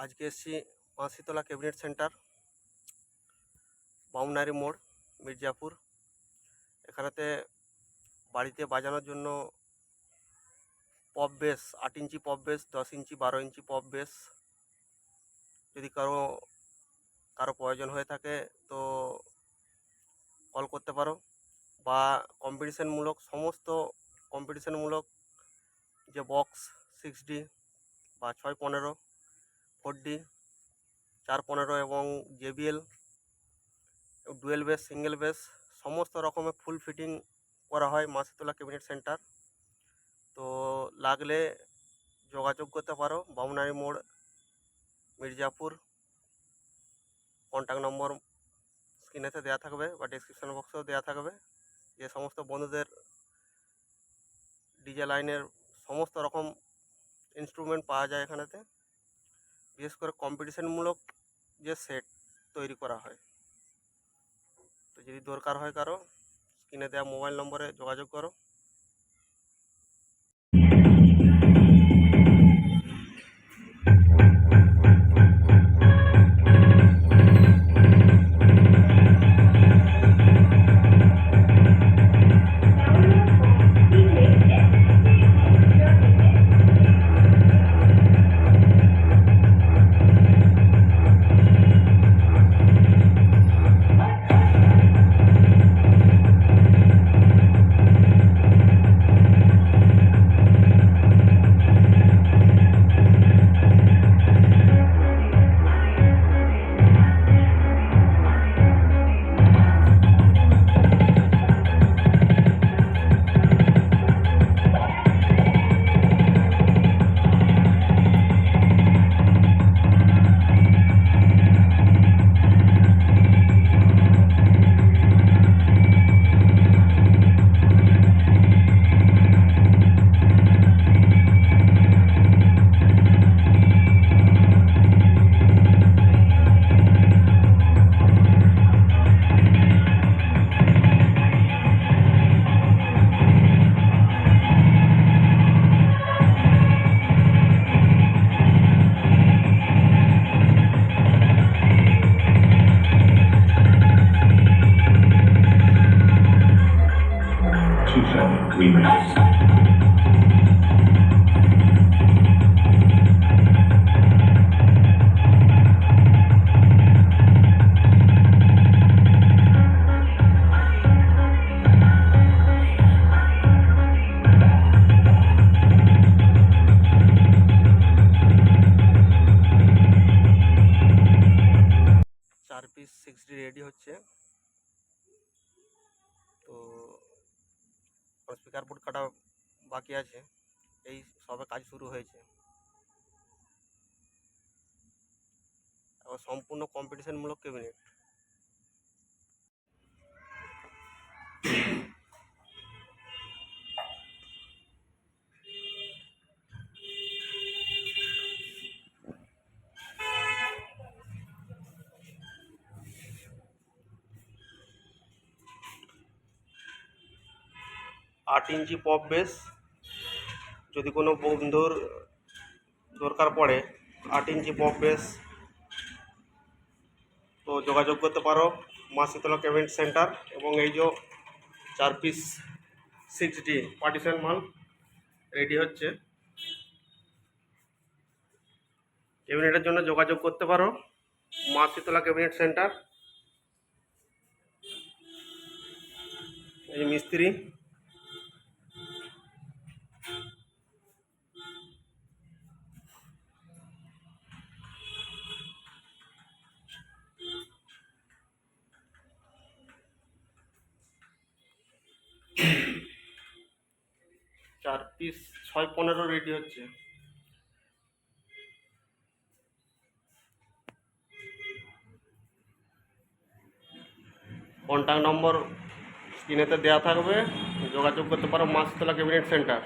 এসেছি মাসিতলা cabinet centre, বাউনারি মোড়, মির্জাপুর। এখানেতে বাড়িতে বাজানোর জন্য পপ বেস, আট ইঞ্চি পপ বেস, দশ ইঞ্চি, বারো ইঞ্চি পপ বেস। যদি কারও কারও প্রয়োজন হয়ে থাকে তো কল করতে পারো বা কম্পিটিশনমূলক, সমস্ত কম্পিটিশনমূলক যে বক্স সিক্স ডি বা ছয় পনেরো ফোর ডি চার পনেরো এবং JBL, dual bass, single bass, সমস্ত রকমের ফুল ফিটিং করা হয় মাসিতলা ক্যাবিনেট সেন্টার। তো লাগলে যোগাযোগ করতে পারো বামুনারি মোড়, মির্জাপুর। কন্ট্যাক্ট নম্বর স্ক্রিনেতে দেওয়া থাকবে বা ডিসক্রিপশন বক্সেও দেওয়া থাকবে। যে সমস্ত বন্ধুদের ডিজে লাইনের সমস্ত রকম ইনস্ট্রুমেন্ট পাওয়া যায় এখানেতে। বিশেষ করে কম্পিটিশনমূলক যে সেট তৈরি করা হয়। তো যদি দরকার হয় কারও স্ক্রিনে দেওয়া মোবাইল নম্বরে যোগাযোগ করো। Remix. চার পিস সিক্স ডি রেডি হচ্ছে তো স্পিকার বোর্ড কাটা বাকি আছে। এই সবে কাজ শুরু হয়েছে। সম্পূর্ণ কম্পিটিশনমূলক ক্যাবিনেট আট ইঞ্চি পপ বেস। যদি কোনো বন্ধুর দরকার পড়ে, আট ইঞ্চি পপ বেস। তো যোগাযোগ করতে পারো মা শীতলা ক্যাবিনেট সেন্টার এবং এই যে চার পিস সিক্স ডি পার্টিশন মাল রেডি হচ্ছে। ক্যাবিনেটের জন্য যোগাযোগ করতে পারো মা শীতলা ক্যাবিনেট সেন্টার। এই মিস্ত্রি। পিস ছয়, পনেরো রেডি হচ্ছে। কন্ট্যাক্ট নম্বর স্ক্রিনেতে দেওয়া থাকবে। যোগাযোগ করতে পারো মাছতলা ক্যাবিনেট সেন্টার